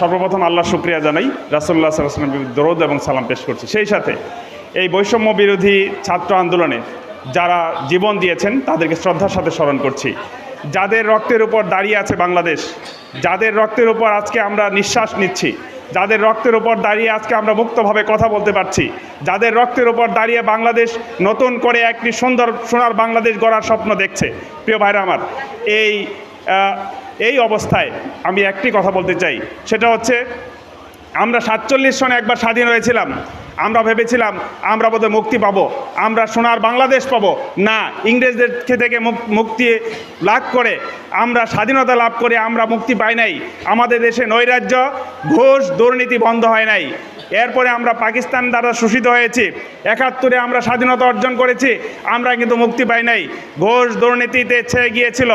সর্বপ্রথম আল্লাহ শুক্রিয়া জানাই রাসুল্লাহ সাল্লামের দরদ এবং সালাম পেশ করছি। সেই সাথে এই বৈষম্য বিরোধী ছাত্র আন্দোলনে যারা জীবন দিয়েছেন, তাদেরকে শ্রদ্ধার সাথে স্মরণ করছি। যাদের রক্তের উপর দাঁড়িয়ে আছে বাংলাদেশ, যাদের রক্তের উপর আজকে আমরা নিঃশ্বাস নিচ্ছি, যাদের রক্তের উপর দাঁড়িয়ে আজকে আমরা মুক্তভাবে কথা বলতে পারছি, যাদের রক্তের উপর দাঁড়িয়ে বাংলাদেশ নতুন করে একটি সুন্দর, সোনার বাংলাদেশ গড়ার স্বপ্ন দেখছে। প্রিয় ভাইরা আমার, এই এই অবস্থায় আমি একটি কথা বলতে চাই। সেটা হচ্ছে, আমরা সাতচল্লিশ সনে একবার স্বাধীন হয়েছিলাম। আমরা ভেবেছিলাম, আমরা বোধহয় মুক্তি পাবো। আমরা সোনার বাংলাদেশ পাবো। না, ইংরেজদের থেকে মুক- মুক্তি লাভ করে, আমরা স্বাধীনতা লাভ করে আমরা মুক্তি পাই নাই। আমাদের দেশে নৈরাজ্য, ঘোষ, দুর্নীতি বন্ধ হয় নাই। এরপরে আমরা পাকিস্তান দ্বারা শোষিত হয়েছি। একাত্তরে আমরা স্বাধীনতা অর্জন করেছি। আমরা কিন্তু মুক্তি পাই নাই। ঘোষ দুর্নীতিতে ছেয়ে গিয়েছিল।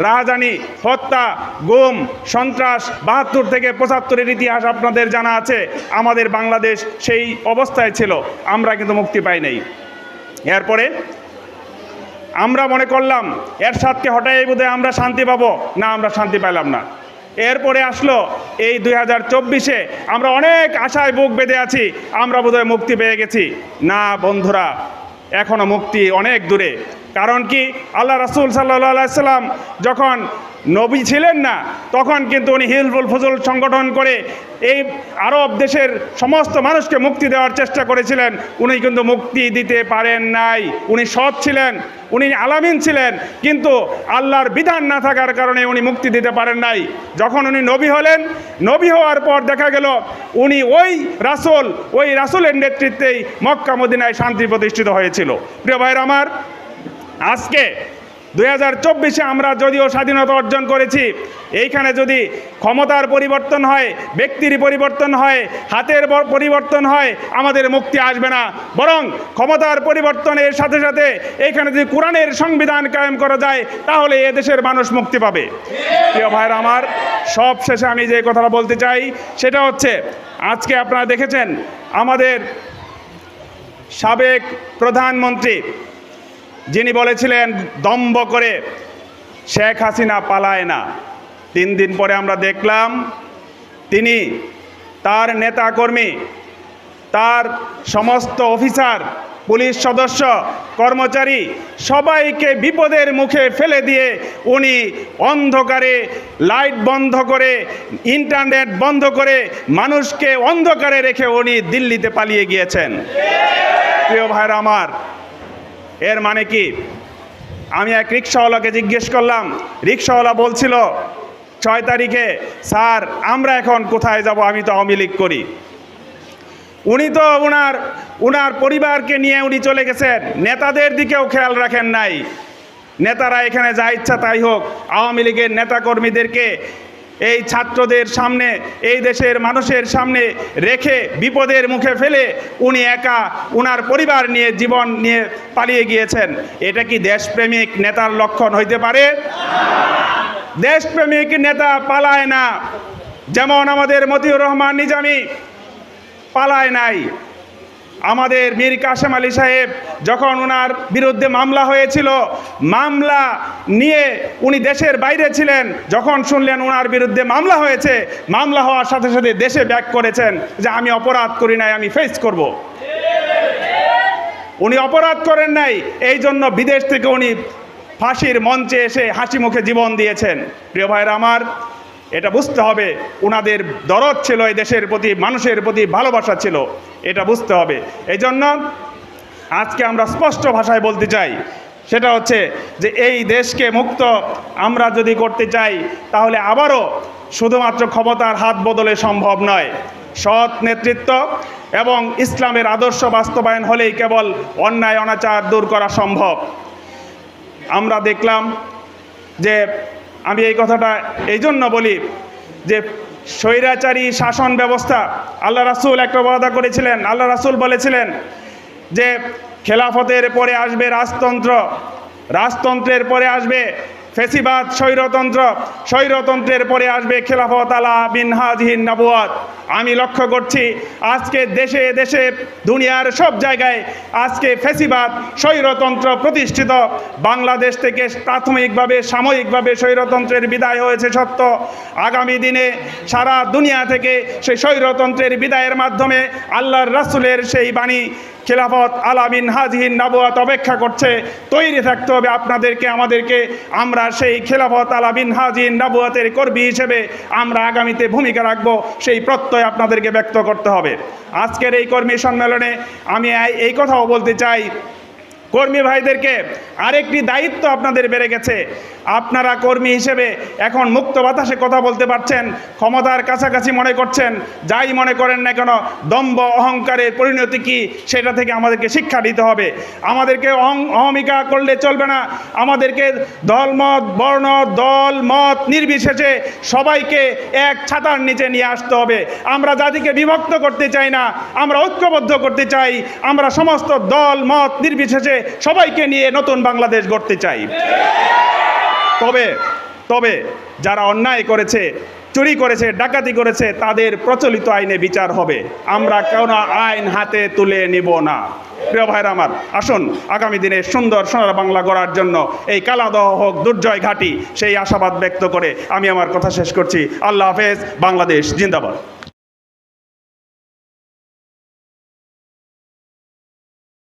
রাজধানী হত্যা, গুম, সন্ত্রাস, বাহাত্তর থেকে পঁচাত্তরের ইতিহাস আপনাদের জানা আছে। আমাদের বাংলাদেশ সেই অবস্থায় ছিল। আমরা কিন্তু মুক্তি পাই নাই। এরপরে আমরা মনে করলাম এর সাথে হঠাৎ বোধহয় আমরা শান্তি পাবো। না, আমরা শান্তি পাইলাম না। এরপরে আসলো এই দুই হাজার চব্বিশে। আমরা অনেক আশায় বুক বেঁধে আছি, আমরা বোধহয় মুক্তি পেয়ে গেছি। না, বন্ধুরা এখনও মুক্তি অনেক দূরে। কারণ কি? আল্লাহ রাসুল সাল্লাহ সাল্লাম যখন নবী ছিলেন না, তখন কিন্তু উনি হিলফুল ফজল সংগঠন করে এই আরব দেশের সমস্ত মানুষকে মুক্তি দেওয়ার চেষ্টা করেছিলেন। উনি কিন্তু মুক্তি দিতে পারেন নাই। উনি সৎ ছিলেন, উনি আলামিন ছিলেন, কিন্তু আল্লাহর বিধান না থাকার কারণে উনি মুক্তি দিতে পারেন নাই। যখন উনি নবী হলেন, নবী হওয়ার পর দেখা গেল উনি ওই রাসুল, ওই রাসুলের নেতৃত্বেই মক্কা মদিনায় শান্তি প্রতিষ্ঠিত হয়েছিল। প্রিয় ভাইয়ের আমার, আজকে দুই হাজার চব্বিশে আমরা যদিও স্বাধীনতা অর্জন করেছি, এইখানে যদি ক্ষমতার পরিবর্তন হয়, ব্যক্তির পরিবর্তন হয়, হাতের পরিবর্তন হয়, আমাদের মুক্তি আসবে না। বরং ক্ষমতার পরিবর্তনের সাথে সাথে এইখানে যদি কোরআনের সংবিধান কায়েম করা যায়, তাহলে এ দেশের মানুষ মুক্তি পাবে। প্রিয় ভাইয়ের আমার, সব শেষে আমি যে কথাটা বলতে চাই, সেটা হচ্ছে, আজকে আপনারা দেখেছেন, আমাদের সাবেক প্রধানমন্ত্রী যিনি বলেছিলেন, দম্ভ করে শেখ হাসিনা পালায় না। তিন দিন পরে আমরা দেখলাম, তিনি তার নেতাকর্মী, তার সমস্ত অফিসার, পুলিশ সদস্য, কর্মচারী সবাইকে বিপদের মুখে ফেলে দিয়ে উনি অন্ধকারে লাইট বন্ধ করে, ইন্টারনেট বন্ধ করে মানুষকে অন্ধকারে রেখে উনি দিল্লিতে পালিয়ে গিয়েছেন। প্রিয় ভাইরা আমার এর মানে কি? আমি এক রিক্সাওয়ালাকে জিজ্ঞেস করলাম, রিক্সাওয়ালা বলছিল, ছয় তারিখে, স্যার, আমরা এখন কোথায় যাব আমি তো আওয়ামী লীগ করি। উনি তো ওনার ওনার পরিবারকে নিয়ে উনি চলে গেছেন। নেতাদের দিকেও খেয়াল রাখেন নাই। নেতারা এখানে যা ইচ্ছা তাই হোক, আওয়ামী লীগের নেতাকর্মীদেরকে এই ছাত্রদের সামনে, এই দেশের মানুষের সামনে রেখে বিপদের মুখে ফেলে উনি একা উনার পরিবার নিয়ে জীবন নিয়ে পালিয়ে গিয়েছেন। এটা কি দেশপ্রেমিক নেতার লক্ষণ হইতে পারে? দেশপ্রেমিক নেতা পালায় না। যেমন আমাদের মতিউর রহমান নিজামী পালায় নাই। আমাদের মীর কাশেম আলী সাহেব যখন ওনার বিরুদ্ধে মামলা হয়েছিল, মামলা নিয়ে উনি দেশের বাইরে ছিলেন, যখন শুনলেন ওনার বিরুদ্ধে মামলা হয়েছে, মামলা হওয়ার সাথে সাথে দেশে ব্যাক করেছেন যে আমি অপরাধ করি নাই, আমি ফেস করব। উনি অপরাধ করেন নাই, এই জন্য বিদেশ থেকে উনি ফাঁসির মঞ্চে এসে হাসি মুখে জীবন দিয়েছেন প্রিয় ভাইরা আমার এটা বুঝতে হবে ওনাদের দরদ ছিল এই দেশের প্রতি, মানুষের প্রতি ভালোবাসা ছিল, এটা বুঝতে হবে। এই জন্য আজকে আমরা স্পষ্ট ভাষায় বলতে চাই, সেটা হচ্ছে যে এই দেশকে মুক্ত আমরা যদি করতে চাই, তাহলে আবারও শুধুমাত্র ক্ষমতার হাত বদলে সম্ভব নয়। সৎ নেতৃত্ব এবং ইসলামের আদর্শ বাস্তবায়ন হলেই কেবল অন্যায়, অনাচার দূর করা সম্ভব। আমরা দেখলাম যে আমি এই কথাটা এই জন্য বলি যে স্বৈরাচারী শাসন ব্যবস্থা আল্লাহ রাসুল একটা ওয়াদা করেছিলেন। আল্লাহ রাসুল বলেছিলেন যে খেলাফতের পরে আসবে রাজতন্ত্র। রাজতন্ত্রের পরে আসবে ফেসিবাদ, স্বৈরতন্ত্র, স্বৈরতন্ত্রের পরে আসবে খেলাফত আলা বিন হাজহিন নাবুয়াত আমি লক্ষ্য করছি, আজকে দেশে দেশে, দুনিয়ার সব জায়গায় আজকে ফেসিবাদ, স্বৈরতন্ত্র প্রতিষ্ঠিত। বাংলাদেশ থেকে প্রাথমিকভাবে, সাময়িকভাবে স্বৈরতন্ত্রের বিদায় হয়েছে সত্য। আগামী দিনে সারা দুনিয়া থেকে সেই স্বৈরতন্ত্রের বিদায়ের মাধ্যমে আল্লাহর রাসুলের সেই বাণী খেলাফত আলামিন হাজহিন নাবুয়াত অপেক্ষা করছে, তৈরি থাকতে হবে আপনাদেরকে, আমাদেরকে। আমরা সেই খেলাফত আলামিন হাজিন নাবুয়াতের কর্মী হিসেবে আমরা আগামীতে ভূমিকা রাখব, সেই প্রত্যয় আপনাদেরকে ব্যক্ত করতে হবে। আজকের এই কর্মী সম্মেলনে আমি এই কথাও বলতে চাই কর্মী ভাইদেরকে আরেকটি দায়িত্ব আপনাদের বেড়ে গেছে। আপনারা কর্মী হিসেবে এখন মুক্ত বাতাসে কথা বলতে পারছেন, ক্ষমতার কাছাকাছি মনে করছেন, যাই মনে করেন না কেন, দম্ভ অহংকারের পরিণতি কি সেটা থেকে আমাদেরকে শিক্ষা দিতে হবে। আমাদেরকে অহং অহমিকা করলে চলবে না। আমাদেরকে দলমত বর্ণ, দল, মত নির্বিশেষে সবাইকে এক ছাতার নিচে নিয়ে আসতে হবে। আমরা জাতিকে বিভক্ত করতে চাই না, আমরা ঐক্যবদ্ধ করতে চাই। আমরা সমস্ত দল, মত নির্বিশেষে সবাইকে নিয়ে নতুন বাংলাদেশ গড়তে চাই। তবে তবে যারা অন্যায় করেছে, চুরি করেছে, ডাকাতি করেছে, তাদের প্রচলিত আইনে বিচার হবে। আমরা কোনো আইন হাতে তুলে নিব না। প্রিয় ভাইরা আমার, আসুন আগামী দিনে সুন্দর সোনার বাংলা গড়ার জন্য এই কালাদহ হোক, দুর্জয় ঘাটি, সেই আশাবাদ ব্যক্ত করে আমি আমার কথা শেষ করছি। আল্লাহ হাফেজ, বাংলাদেশ, জিন্দাবাদ।